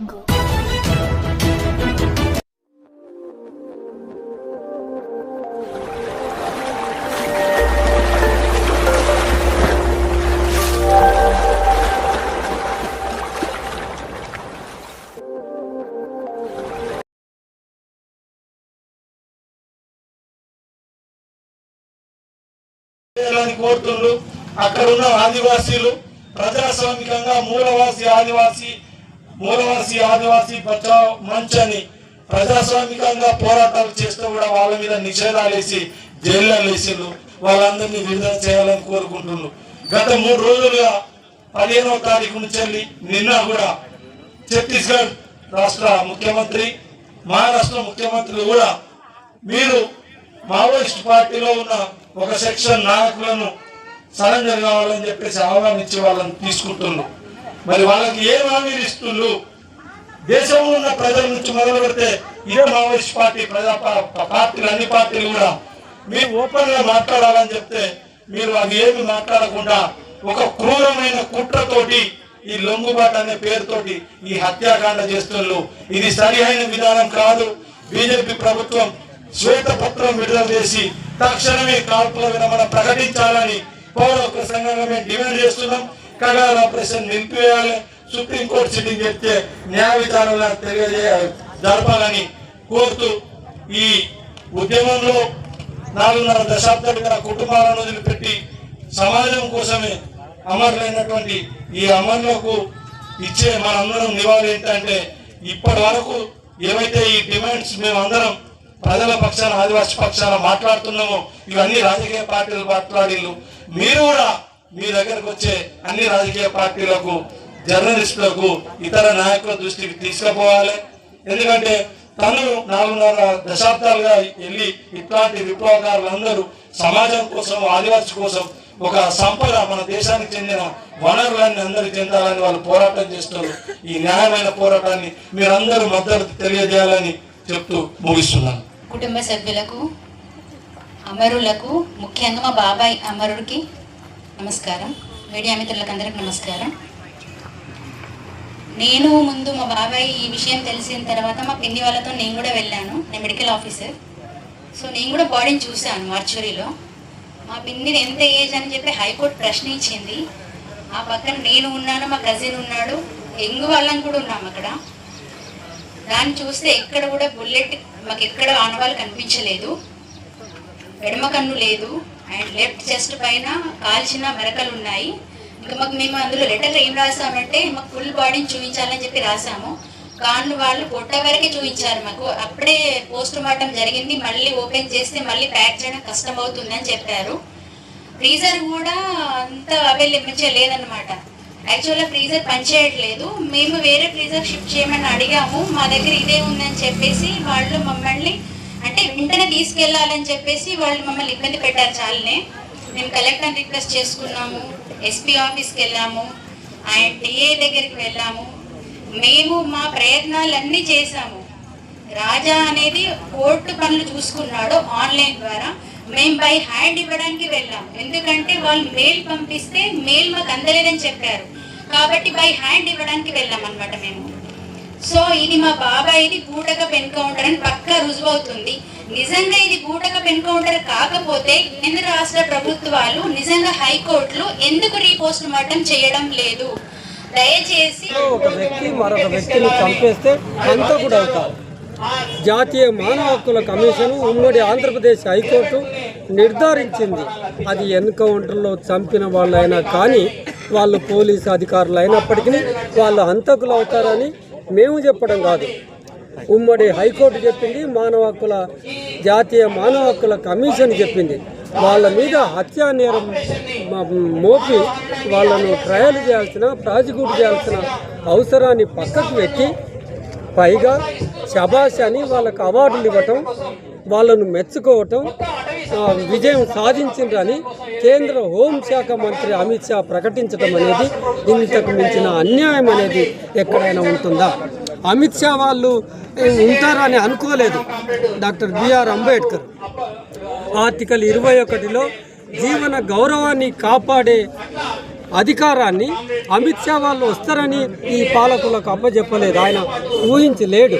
Go. కోరుతుండ్రు అక్కడ ఉన్న ఆదివాసీలు ప్రజాస్వామికంగా మూలవాసి ఆదివాసీ మూలవాసి ఆదివాసీ బచావ్ మంచ్ అని ప్రజాస్వామికంగా పోరాటాలు చేస్తూ కూడా వాళ్ళ మీద నిషేధాలు వేసి జైల్లో వేసిండ్రు. వాళ్ళందరినీ విడుదల చేయాలని కోరుకుంటున్నారు. గత మూడు రోజులుగా పదిహేనవ తారీఖు నుంచి వెళ్ళి నిన్న కూడా ఛత్తీస్గఢ్ రాష్ట్ర ముఖ్యమంత్రి మహారాష్ట్ర ముఖ్యమంత్రి కూడా మీరు మావోయిస్ట్ పార్టీలో ఉన్న ఒక సెక్షన్ నాయకులను సరెండర్ కావాలని చెప్పేసి ఆహ్వానించి వాళ్ళని తీసుకుంటున్నారు. మరి వాళ్ళకి ఏం హామీలు ఇస్తుండ్రు దేశంలో ఉన్న ప్రజల నుంచి మొదలు పెడితే ఇదే మావోయిస్ట్ పార్టీ ప్రజా పా- పార్టీలు అన్ని పార్టీలు కూడా మీరు ఓపెన్గా మాట్లాడాలని చెప్తే మీరు అవి ఏమి మాట్లాడకుండా ఒక క్రూరమైన కుట్రతోటి ఈ లొంగుబాటు అనే పేరుతోటి ఈ హత్యాకాండ చేస్తున్నారు. ఇది సరిహైన విధానం కాదు. బీజేపీ ప్రభుత్వం శ్వేతపత్రం విడుదల చేసి తక్షణమే కాల్పుల విరమణ ప్రకటించాలని పౌర సంఘంగా మేము డిమాండ్ చేస్తున్నాం. కగాల ఆపరేషన్ నింపివేయాలి? సుప్రీంకోర్టు సిట్టింగ్ చెప్తే న్యాయ విచారణ తెలియజేయ జరపాలని కోరుతూ ఈ ఉద్యమంలో నాలుగున్నర దశాబ్దాలుగా కుటుంబాలను వదిలిపెట్టి సమాజం కోసమే అమరులైనటువంటి ఈ అమరులకు ఇచ్చే మనందరం నివాళి ఏంటంటే ఇప్పటి వరకు ఏవైతే ఈ డిమాండ్స్ మేమందరం ప్రజల పక్షాన ఆదివాసీ పక్షాన మాట్లాడుతున్నామో ఇవన్నీ రాజకీయ పార్టీలు మాట్లాడిల్లు మీరు కూడా మీ దగ్గరకు వచ్చే అన్ని రాజకీయ పార్టీలకు జర్నలిస్టులకు ఇతర నాయకుల దృష్టికి తీసుకుపోవాలి. ఎందుకంటే తను నాలుగున్నర దశాబ్దాలుగా వెళ్ళి ఇట్లాంటి విప్లవకారులందరూ సమాజం కోసం ఆదివాసీ కోసం ఒక సంపద మన దేశానికి చెందిన వనరులన్నీ అందరికి చెందాలని వాళ్ళు పోరాటం చేస్తున్నారు. ఈ న్యాయమైన పోరాటాన్ని మీరందరూ మద్దతు తెలియజేయాలని చెప్తూ ముగిస్తున్నాను. కుటుంబ సభ్యులకు అమరులకు ముఖ్యంగా మా బాబాయ్ అమరుడికి నమస్కారం. మీడియా మిత్రులకు అందరికి నమస్కారం. నేను ముందు మా బాబాయ్ ఈ విషయం తెలిసిన తర్వాత మా పిన్ని వాళ్ళతో నేను కూడా వెళ్ళాను. నేను మెడికల్ ఆఫీసర్. సో నేను కూడా బాడీని చూశాను మార్చురీలో. మా పిన్నిని ఎంత ఏజ్ అని చెప్పి హైకోర్టు ప్రశ్న ఇచ్చింది ఆ పక్కన నేను ఉన్నాను మా కజిన్ ఉన్నాడు ఎంగు వాళ్ళని కూడా ఉన్నాం అక్కడ. దాన్ని చూస్తే ఎక్కడ కూడా బుల్లెట్ మాకు ఎక్కడ ఆనవాళ్ళు కనిపించలేదు. ఎడమ కన్ను లేదు. అండ్ లెఫ్ట్ చెస్ట్ పైన కాల్చిన మెరకలు ఉన్నాయి ఇంకా మాకు మేము అందులో లెటర్ ఏం రాసామంటే మాకు ఫుల్ బాడీని చూపించాలని చెప్పి రాసాము. కాళ్ళు వాళ్ళు పొట్ట వరకే చూపించారు మాకు. అప్పుడే పోస్ట్ మార్టం జరిగింది. మళ్ళీ ఓపెన్ చేస్తే మళ్ళీ ప్యాక్ చేయడం కష్టం అవుతుందని చెప్పారు. ఫ్రీజర్ కూడా అంత అవైలబుల్ లేదన్నమాట. యాక్చువల్గా ఫ్రీజర్ పనిచేయట్లేదు. మేము వేరే ఫ్రీజర్ షిఫ్ట్ చేయమని అడిగాము. మా దగ్గర ఇదే ఉందని చెప్పేసి వాళ్ళు మమ్మల్ని అంటే వెంటనే తీసుకెళ్ళాలని చెప్పేసి వాళ్ళు మమ్మల్ని ఇబ్బంది పెట్టారు చాలనే. మేము కలెక్టర్ రిక్వెస్ట్ చేసుకున్నాము ఎస్పీ ఆఫీస్కి వెళ్ళాము ఆయన డిఏ దగ్గరికి వెళ్ళాము. మేము మా ప్రయత్నాలన్నీ చేశాము. రాజా అనేది కోర్టు పనులు చూసుకున్నాడు ఆన్లైన్ ద్వారా మేము బై హ్యాండ్ ఇవ్వడానికి వెళ్ళాం. ఎందుకంటే వాళ్ళు మెయిల్ పంపిస్తే మెయిల్ మాకు అందలేదని చెప్పారు. కాబట్టి బై హ్యాండ్ ఇవ్వడానికి వెళ్ళాం అనమాట మేము. సో ఇది మా బాబాయిది బూటకప్ ఎన్కౌంటర్ అని పక్కా రుజువు అవుతుంది నిజంగా ఇది బూటకప్ ఎన్కౌంటర్ కాకపోతే కేంద్ర రాష్ట్ర ప్రభుత్వాలు నిజంగా హైకోర్టులు ఎందుకు రీపోస్ట్ మార్టం చేయడం లేదు? దయచేసి ఒక వ్యక్తి మరొక వ్యక్తిని చంపేస్తే హంతకుడు అవుతారు. జాతీయ మానవ హక్కుల కమిషన్ ఉమ్మడి ఆంధ్రప్రదేశ్ హైకోర్టు నిర్ధారించింది. అది ఎన్కౌంటర్లో చంపిన వాళ్ళైనా కానీ వాళ్ళు పోలీసు అధికారులు అయినప్పటికీ వాళ్ళు హంతకులు అవుతారని మేము చెప్పడం కాదు. ఉమ్మడి హైకోర్టు చెప్పింది మానవ హక్కుల జాతీయ మానవ హక్కుల కమిషన్ చెప్పింది. వాళ్ళ మీద హత్యా నేరం మోపి వాళ్ళను ట్రయల్ చేయాల్సిన ప్రాసిక్యూట్ చేయాల్సిన అవసరాన్ని పక్కకు పెట్టి పైగా శబాష్ అని వాళ్ళకు అవార్డులు ఇవ్వటం వాళ్ళను మెచ్చుకోవటం విజయం సాధించిండ్రని కేంద్ర హోంశాఖ మంత్రి అమిత్ షా ప్రకటించడం అనేది ఇంతకు మించిన అన్యాయం అనేది ఎక్కడైనా ఉంటుందా? అమిత్ షా వాళ్ళు ఉంటారని అనుకోలేదు. డాక్టర్ బిఆర్ అంబేద్కర్ ఆర్టికల్ ఇరవై ఒకటిలో జీవన గౌరవాన్ని కాపాడే అధికారాన్ని అమిత్ షా వాళ్ళు వస్తారని ఈ పాలకులకు అప్పచెప్పలేదు ఆయన ఊహించలేడు.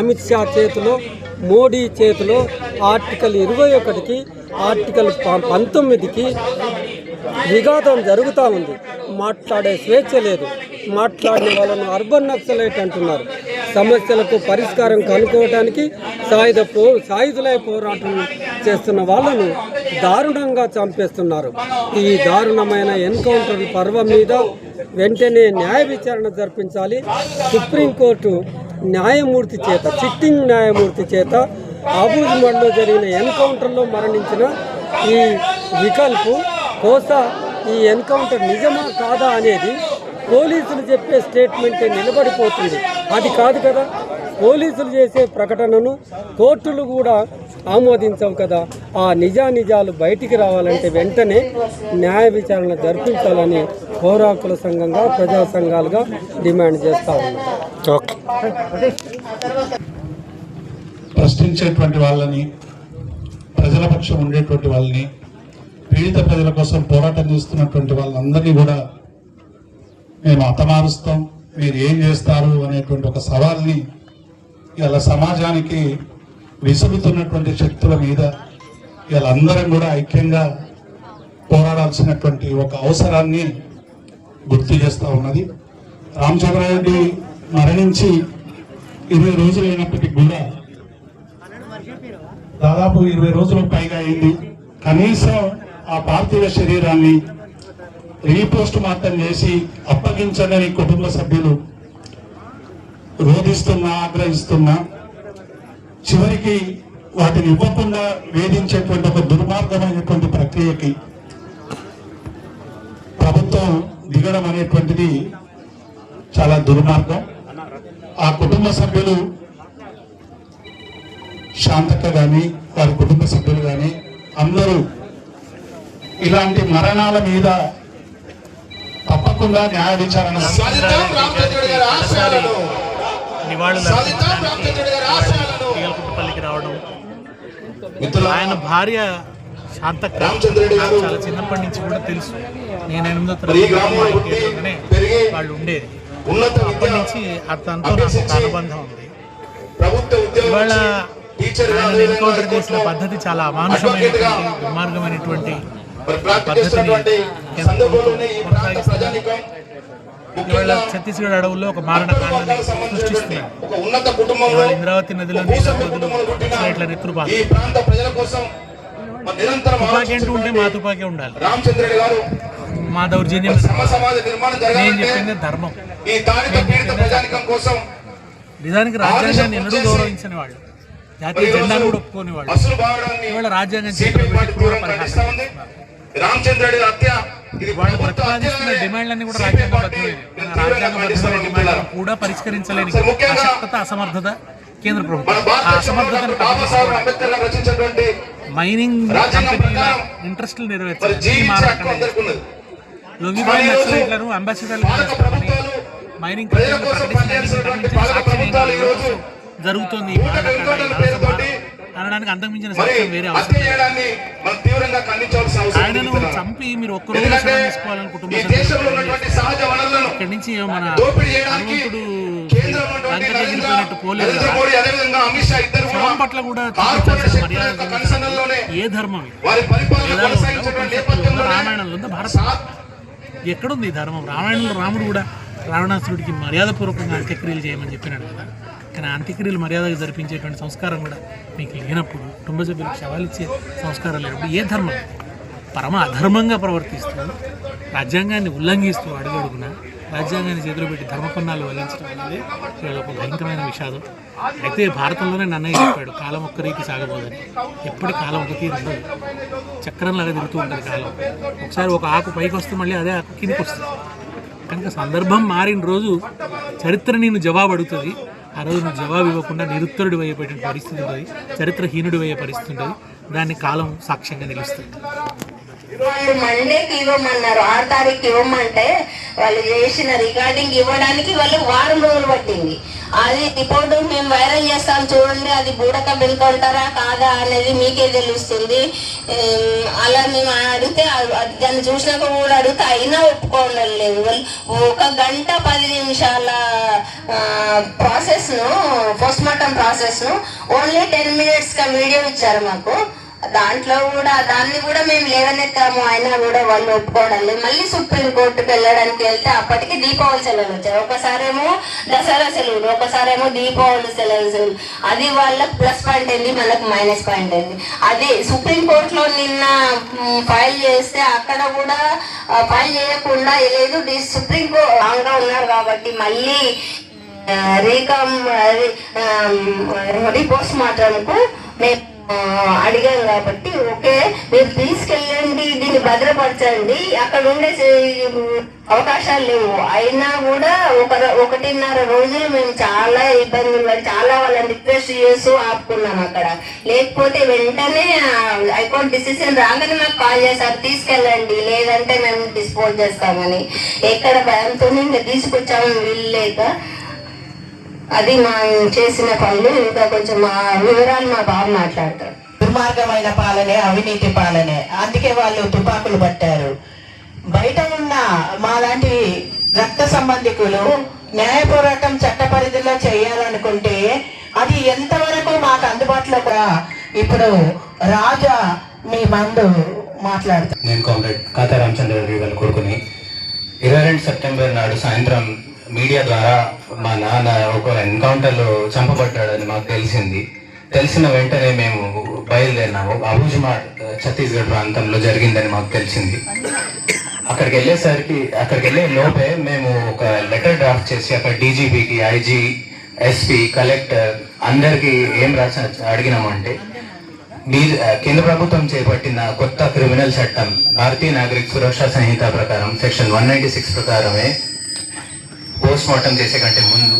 అమిత్ షా చేతిలో మోడీ చేతిలో ఆర్టికల్ ఇరవై ఒకటికి ఆర్టికల్ ప- పంతొమ్మిదికి విఘాతం జరుగుతూ ఉంది. మాట్లాడే స్వేచ్ఛ లేదు. మాట్లాడిన వాళ్ళను అర్బన్ నక్సలైట్ అంటున్నారు. సమస్యలకు పరిష్కారం కనుక్కోవడానికి సాయుధ పో సాయుధులై పోరాటం చేస్తున్న వాళ్ళను దారుణంగా చంపేస్తున్నారు. ఈ దారుణమైన ఎన్కౌంటర్ పర్వం మీద వెంటనే న్యాయ విచారణ జరిపించాలి. సుప్రీంకోర్టు న్యాయమూర్తి చేత సిట్టింగ్ న్యాయమూర్తి చేత ఆబూజ్మండ్లో జరిగిన ఎన్కౌంటర్లో మరణించిన ఈ వికల్పు బహుశా ఈ ఎన్కౌంటర్ నిజమా కాదా అనేది పోలీసులు చెప్పే స్టేట్మెంటే నిలబడిపోతుంది. అది కాదు కదా. పోలీసులు చేసే ప్రకటనను కోర్టులు కూడా ఆమోదించవు కదా. ఆ నిజానిజాలు బయటికి రావాలంటే వెంటనే న్యాయ విచారణ జరిపించాలని పౌరాకుల సంఘంగా ప్రజా సంఘాలుగా డిమాండ్ చేస్తా ఉన్నాం. ప్రశ్నించేటువంటి వాళ్ళని ప్రజల పక్షం ఉండేటువంటి వాళ్ళని పీడిత ప్రజల కోసం పోరాటం చేస్తున్నటువంటి వాళ్ళందరినీ కూడా మేము హతమారుస్తాం మీరు ఏం చేస్తారు అనేటువంటి ఒక సవాల్ని ఇలా సమాజానికి విసురుతున్నటువంటి శక్తుల మీద ఇలా అందరం కూడా ఐక్యంగా పోరాడాల్సినటువంటి ఒక అవసరాన్ని గుర్తు చేస్తా ఉన్నది. రామచంద్రారెడ్డి మరణించి ఇరవై రోజులు అయినప్పటికీ కూడా దాదాపు ఇరవై రోజులకు పైగా అయింది. కనీసం ఆ పార్థివ శరీరాన్ని రీపోస్ట్ మార్టం చేసి అప్పగించని కుటుంబ సభ్యులు రోధిస్తున్నా ఆగ్రహిస్తున్నా చివరికి వాటిని ఇవ్వకుండా వేధించేటువంటి ఒక దుర్మార్గమైనటువంటి ప్రక్రియకి ప్రభుత్వం దిగడం అనేటువంటిది చాలా దుర్మార్గం. ఆ కుటుంబ సభ్యులు శాంతక్క కానీ వారి కుటుంబ సభ్యులు కానీ అందరూ ఇలాంటి మరణాల మీద తప్పకుండా న్యాయ విచారణ సాధిద్దాం రామచంద్రుడి గారి ఆశయాలను నివాళులు తీగలకుప్పల్లికి రావడం. ఆయన భార్య శాంతక్క నాకు చాలా చిన్నప్పటి నుంచి కూడా తెలుసు. నేను ఎనిమిదో తరగతి వాళ్ళు ఉండేది. అప్పటి నుంచి అతనితో నాకు ఒక అనుబంధం ఉంది. ఇవాళ ఆయన ఎన్కౌంటర్ చేసిన పద్ధతి చాలా అమానుషమైనటువంటి దుర్మార్గమైనటువంటి పద్ధతిని కొనసాగిస్తున్నారు. ఇవాళ ఛత్తీస్గఢ్ అడవుల్లో ఒక మారణ కాండని కుటుంబాలకు సంబంధించినటువంటి సృష్టిస్తున్నారు ఒక ఉన్నత కుటుంబంలో ఇవాళ ఇంద్రావతి నదిలో తుపాకీ అంటూ ఉంటే మా తుపాకీ ఉండాలి. మా దౌర్జన్యం నేను చెప్పింది ధర్మం. నిజానికి రాజ్యాంగాన్ని ఎన్నడూ గౌరవించని వాళ్ళు. జాతీయ జెండాను కూడా ఒప్పుకోని వాళ్ళు. ఇవాళ రాజ్యాంగం పరిహారం. రామచంద్రుడి హత్య వాళ్ళు ప్రతిపాదిస్తున్న డిమాండ్లన్నీ కూడా రాజ్యాంగబద్ధమైన డిమాండ్లను. కూడా పరిష్కరించలేని అశక్తత అసమర్థత కేంద్ర ప్రభుత్వం. ఆ అసమర్థతను మైనింగ్ కంపెనీల ఇంట్రెస్టులు నెరవేర్చాలి లొంగిపోయిన నక్సలైట్లను అంబాసిడర్లు మైనింగ్ కంపెనీలు ప్రకటించిన సాక్ష్యం జరుగుతోంది అనడానికి అంతకుమించిన సాక్ష్యం వేరే అవసరం ఆయనను. చంపి మీరు ఒక్కరోజు ఎందుకంటే సెలవు తీసుకోవాలని కుటుంబ ఇక్కడి నుంచి మన హనుమంతుడు పోలేదు పట్ల కూడా మర్యాద ఏ ధర్మం రామాయణంలో ఉందా? భారత ఎక్కడుంది ఈ ధర్మం రామాయణంలో రాముడు కూడా రావణాసురుడికి మర్యాదపూర్వకంగా అంత్యక్రియలు చేయమని చెప్పినాడు కదా కానీ అంత్యక్రియలు మర్యాదగా జరిపించేటువంటి సంస్కారం కూడా మీకు లేనప్పుడు కుటుంబ సభ్యులకు శవాలు ఇచ్చే సంస్కారం లేనప్పుడు ఏ ధర్మం? పరమ అధర్మంగా ప్రవర్తిస్తూ రాజ్యాంగాన్ని ఉల్లంఘిస్తూ అడుగడుగున రాజ్యాంగాన్ని చేతిలో పెట్టి ధర్మపన్నాలు వల్లించడం అనేది వీళ్ళ ఒక భయంకరమైన విషాదం. అయితే భారతంలోనే నన్నయ్య చెప్పాడు కాలం ఒక్క రీతి సాగబోదని. ఎప్పటి కాలం ఒక తీరు ఉండదు. చక్రంలాగా తిరుగుతూ ఉంటుంది కాలం. ఒకసారి ఒక ఆకు పైకి వస్తే మళ్ళీ అదే ఆకు కిందికి వస్తుంది. కనుక సందర్భం మారిన రోజు చరిత్ర నేను జవాబు అడుగుతుంది. ఆ రోజు నువ్వు జవాబు ఇవ్వకుండా నిరుత్తరుడు అయ్యేటువంటి పరిస్థితి ఉంటుంది. చరిత్రహీనుడు అయ్యే పరిస్థితి ఉంటుంది. దాన్ని కాలం సాక్ష్యంగా నిలుస్తుంది. వాళ్ళు మండేకి ఇవ్వమన్నారు. ఆరు తారీఖు ఇవ్వమంటే వాళ్ళు చేసిన రికార్డింగ్ ఇవ్వడానికి వాళ్ళు వారం రోజులు పట్టింది. అది రిపోర్ట్ మేము వైరల్ చేస్తాం చూడండి అది బూడక బిల్క్ కాదా అనేది మీకే తెలుస్తుంది. అలా మేము అడిగితే దాన్ని చూసినాక కూడా అడిగితే అయినా ఒప్పుకోవడం లేదు. వాళ్ళు ఒక గంట పది నిమిషాల ప్రాసెస్ను పోస్ట్ మార్టం ఓన్లీ టెన్ మినిట్స్గా వీడియో ఇచ్చారు మాకు. దాంట్లో కూడా దాన్ని కూడా మేము లేవనెత్తాము. అయినా కూడా వాళ్ళు ఒప్పుకోవడం లేదు. మళ్ళీ సుప్రీం కోర్టుకు వెళ్ళడానికి వెళ్తే అప్పటికి దీపావళి సెలవులు వచ్చాయి. ఒకసారేమో దసరా సెలవులు ఒకసారేమో దీపావళి సెలవులు. సెలవులు అది వాళ్ళకి ప్లస్ పాయింట్ అయింది మనకు మైనస్ పాయింట్ అయింది అదే సుప్రీం కోర్టులో నిన్న ఫైల్ చేస్తే అక్కడ కూడా ఫైల్ చేయకుండా లేదు. సుప్రీం కోర్టు గా ఉన్నారు కాబట్టి మళ్ళీ రీకమ్ రిపోర్ట్స్ మాత్రంకు మేము అడిగాం కాబట్టి ఓకే మీరు తీసుకెళ్ళండి దీన్ని భద్రపరచండి అక్కడ ఉండే అవకాశాలు లేవు. అయినా కూడా ఒక ఒకటిన్నర రోజులు మేము చాలా ఇబ్బందులు చాలా వాళ్ళని రిక్వెస్ట్ చేస్తూ ఆపుకున్నాం అక్కడ. లేకపోతే వెంటనే హైకోర్టు డిసిషన్ రాగానే మాకు కాల్ చేశారు తీసుకెళ్ళండి లేదంటే మేము డిస్పోజ్ చేస్తామని. ఎక్కడ భయంతో ఇంకా తీసుకొచ్చాము వీళ్ళు లేక. అది మా చేసిన పనులు ఇంకా కొంచెం మా వివరాలు మా బాబు మాట్లాడతారు దుర్మార్గమైన పాలనే అవినీతి పాలనే. అందుకే వాళ్ళు తుపాకులు పట్టారు. బయట ఉన్న మాలాంటి రక్త సంబంధికులు న్యాయ పోరాటం చట్ట పరిధిలో చేయాలనుకుంటే అది ఎంతవరకు మాకు అందుబాటులో రా? ఇప్పుడు రాజా మీ మందు మాట్లాడుతారు నేను కామ్రేడ్ కాతా రామచంద్ర రెడ్డి వాళ్ళ కొడుకుని ఇరవై రెండు సెప్టెంబర్ నాడు సాయంత్రం మీడియా ద్వారా మా నాన్న ఒక ఎన్కౌంటర్లో చంపబడ్డాడని మాకు తెలిసింది. తెలిసిన వెంటనే మేము బయలుదేరినాము. అబుజ్మా ఛత్తీస్గఢ్ ప్రాంతంలో జరిగిందని మాకు తెలిసింది. అక్కడికి వెళ్ళేసరికి అక్కడికి వెళ్ళే లోపే మేము ఒక లెటర్ డ్రాఫ్ట్ చేసి అక్కడ డీజీపీకి ఐజీ ఎస్పీ కలెక్టర్ అందరికీ ఏం రాసి అడిగినామంటే కేంద్ర ప్రభుత్వం చేపట్టిన కొత్త క్రిమినల్ చట్టం భారతీయ నాగరిక సురక్షా సంహిత ప్రకారం సెక్షన్ వన్ నైంటీ సిక్స్ ప్రకారమే పోస్ట్ మార్టం చేసే కంటే ముందు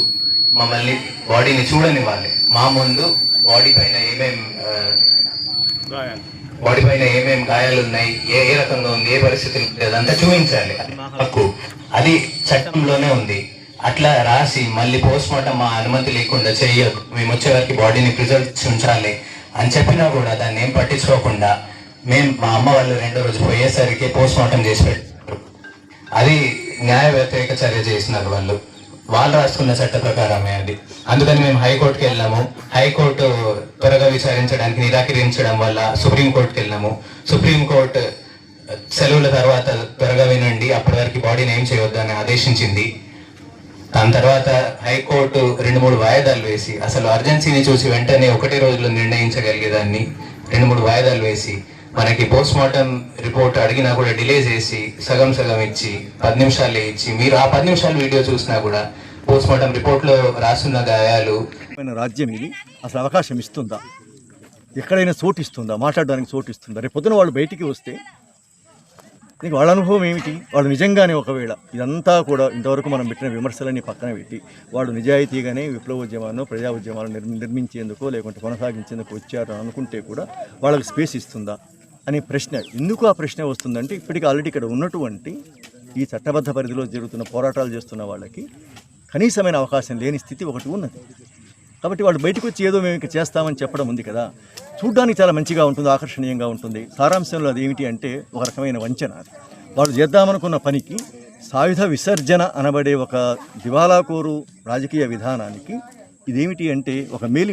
మమ్మల్ని బాడీని చూడనివ్వాలి. మా ముందు బాడీ పైన ఏమేం బాడీ పైన ఏమేం గాయాలు ఉన్నాయి ఏ ఏ రకంగా ఉంది ఏ పరిస్థితులు ఉంది అదంతా చూపించాలి. హక్కు అది చట్టంలోనే ఉంది. అట్లా రాసి మళ్ళీ పోస్ట్ మార్టం మా అనుమతి లేకుండా చెయ్యదు మేము వచ్చే వరకు బాడీని ప్రిజర్వ్ ఉంచాలి అని చెప్పినా కూడా దాన్ని ఏం పట్టించుకోకుండా మేము మా అమ్మ వాళ్ళు రెండో రోజు పోయేసరికి పోస్ట్ మార్టం చేసి పెట్టారు. అది న్యాయ వ్యతిరేక చర్య చేసినారు వాళ్ళు. వాళ్ళు రాసుకున్న చట్ట ప్రకారమే అది. అందుకని మేము హైకోర్టుకి వెళ్ళాము. హైకోర్టు త్వరగా విచారించడానికి నిరాకరించడం వల్ల సుప్రీంకోర్టుకి వెళ్ళాము. సుప్రీంకోర్టు సెలవుల తర్వాత త్వరగా వినండి. అప్పటి వరకు బాడీని ఏం చేయొద్దు అని ఆదేశించింది. దాని తర్వాత హైకోర్టు రెండు మూడు వాయిదాలు వేసి అసలు అర్జెన్సీని చూసి వెంటనే ఒకటి రోజులో నిర్ణయించగలిగేదాన్ని రెండు మూడు వాయిదాలు వేసి మనకి పోస్ట్ మార్టం రిపోర్ట్ అడిగినా కూడా డిలే చేసి సగం సగం ఇచ్చి పది నిమిషాలు ఇచ్చి మీరు ఆ పది నిమిషాలు వీడియో చూసినా కూడా పోస్ట్ మార్టం రిపోర్ట్లో రాస్తున్న గాయాలు. రాజ్యం ఇది. అసలు అవకాశం ఇస్తుందా? ఎక్కడైనా చోటు ఇస్తుందా? మాట్లాడడానికి చోటు ఇస్తుందా? రేపు పొద్దున వాళ్ళు బయటికి వస్తే నీకు వాళ్ళ అనుభవం ఏమిటి? వాళ్ళు నిజంగానే ఒకవేళ ఇదంతా కూడా ఇంతవరకు మనం పెట్టిన విమర్శలన్నీ పక్కన పెట్టి వాళ్ళు నిజాయితీగానే విప్లవోద్యమాలను ప్రజా ఉద్యమాలను నిర్ నిర్మించేందుకో లేకుంటే కొనసాగించేందుకు వచ్చారు అనుకుంటే కూడా వాళ్ళకి స్పేస్ ఇస్తుందా? అనే ప్రశ్న ఎందుకు ఆ ప్రశ్న వస్తుందంటే ఇప్పటికీ ఆల్రెడీ ఇక్కడ ఉన్నటువంటి ఈ చట్టబద్ధ పరిధిలో జరుగుతున్న పోరాటాలు చేస్తున్న వాళ్ళకి కనీసమైన అవకాశం లేని స్థితి ఒకటి ఉన్నది. కాబట్టి వాళ్ళు బయటకు వచ్చి ఏదో మేము ఇంకా చేస్తామని చెప్పడం ఉంది కదా. చూడ్డానికి చాలా మంచిగా ఉంటుంది ఆకర్షణీయంగా ఉంటుంది. సారాంశంలో అది ఏమిటి అంటే ఒక రకమైన వంచన వాళ్ళు చేద్దామనుకున్న పనికి సాయుధ విసర్జన అనబడే ఒక దివాలాకోరు రాజకీయ విధానానికి ఇదేమిటి అంటే ఒక మేలి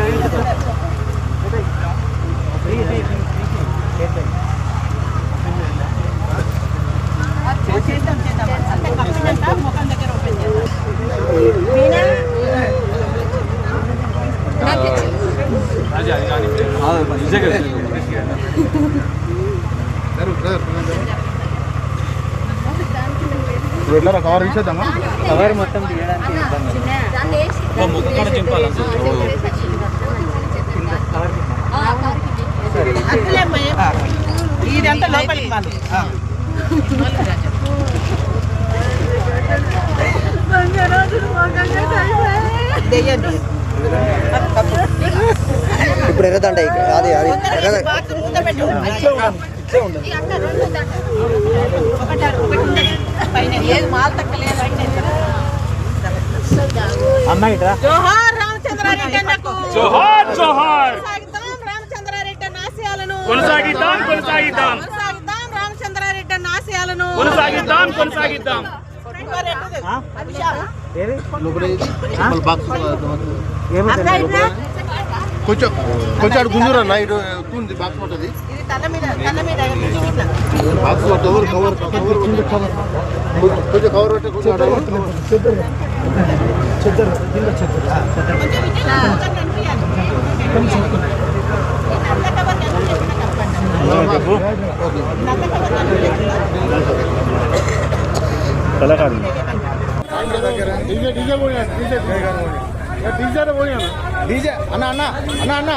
ఎట్లా కవర్ తీసేద్దామా? కవర్ మొత్తం తీయడానికి ఇదంతా లోపలికి ఇప్పుడు ఎర్రదండ అది అది. ఎర్ర అమ్మాయి జోహార్ రామచంద్రారెడ్డి అన్నకు. జోహార్ జోహార్. రామచంద్రారెడ్డి అన్న ఆశయాలను. కొనసాగిద్దాం కొనసాగిద్దాం. కొనసాగిద్దాం రామచంద్రారెడ్డి అన్న ఆశయాలను. కొనసాగిద్దాం కొనసాగిద్దాం. ఏది? కొంచెం కొంచెం అటు గుంజురా అన్న ఇటు ఉంది బాక్స్ ఇట్లా. బాక్స్ కవర్ కవర్ కవర్ కొంచెం కవర్ పెట్టి. నల్ల cover DJ DJ DJ DJ పోయినా డీజే అన్న అన్న అన్న అన్న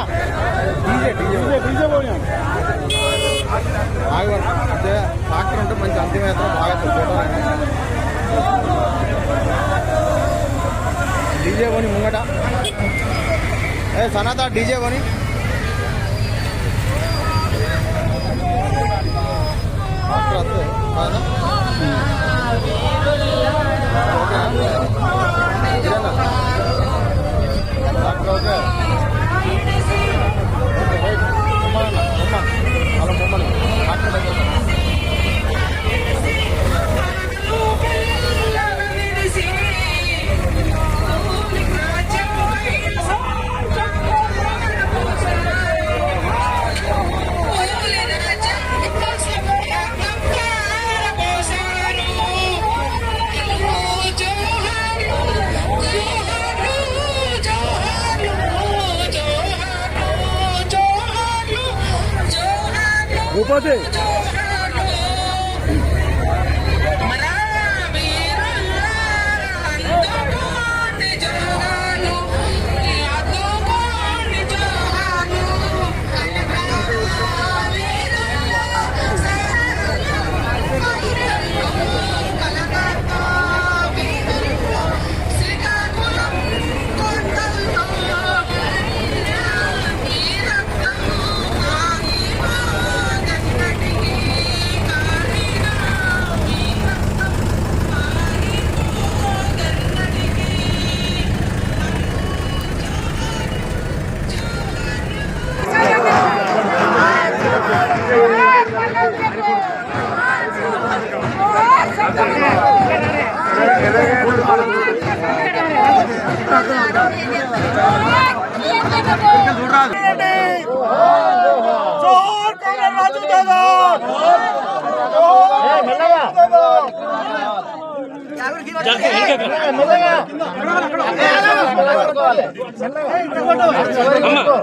డీజే డీజే డీజే పోయినా బాగా అంటే ట్రాక్టర్ ఉంటే మంచి అంతిమేత బాగా ఫోటో డీజే కొని ముంగట ఏ సనాత డీజే కొని అక్కడ వస్తే బాగా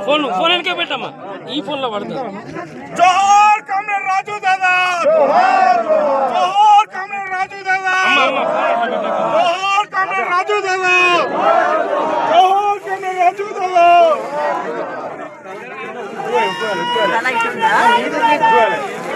ఫోన్ ఫోన్ వెనకే పెట్టమ్మా. ఈ ఫోన్లో పడుతుంది జోహార్ కామ్రేడ్ రాజు దాదా జోహార్ కామ్రేడ్ రాజు దాదా జోహార్ కామ్రేడ్ రాజు దాదా జోహార్ కామ్రేడ్ రాజు దాదా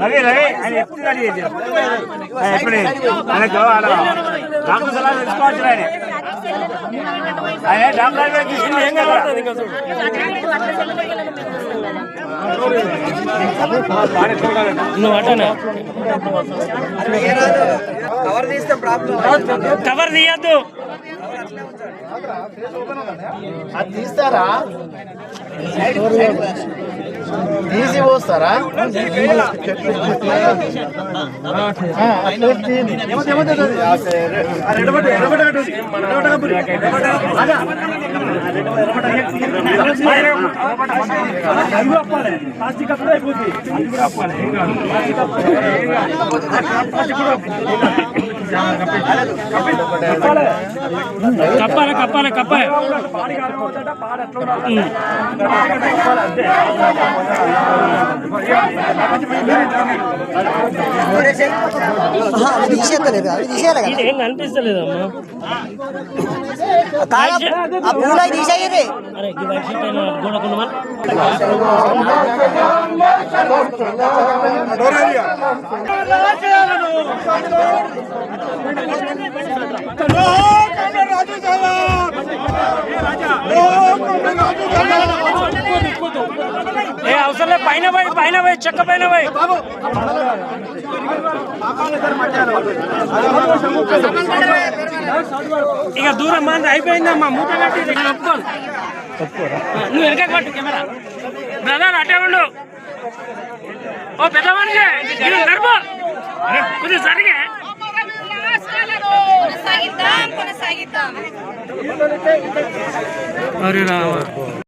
రవి రవి ఆయన చెప్తున్నాడు ఇది. ఆయన ఎప్పుడు ఆయనకు డాక్టర్ సలహా తెలుసుకోవచ్చు ఆయన. ఆయన డాక్టర్ గారు తీసుకుని ఏం కలవడుతుంది ఇంకా చూడు నువ్వు అటనా కవర్ తీస్తే ప్రాబ్లం కవర్ తీయద్దు అది తీసి పోస్తారా ప్లాస్టిక్ కప్పాలి కప్పాలి కప్పాలి అవి తీసేస్తలేదు అవి తీసేయాలి కదా ఏం కనిపిస్తలేదు అమ్మా అరే ఈ వైట్ అయినా ఏ అవసరం లేదు. పైన పోయి పైన పోయి చెక్క పైన పోయి. ఇక దూరం మంది అయిపోయిందమ్మా మూట కట్టి ఒప్పుకోను నువ్వు వెనక పట్టు కెమెరా. బ్రదర్ అటే ఉండు. ఓ పెద్ద మనిషి నడుపు. కొంచెం సరిగే. అరే రావా.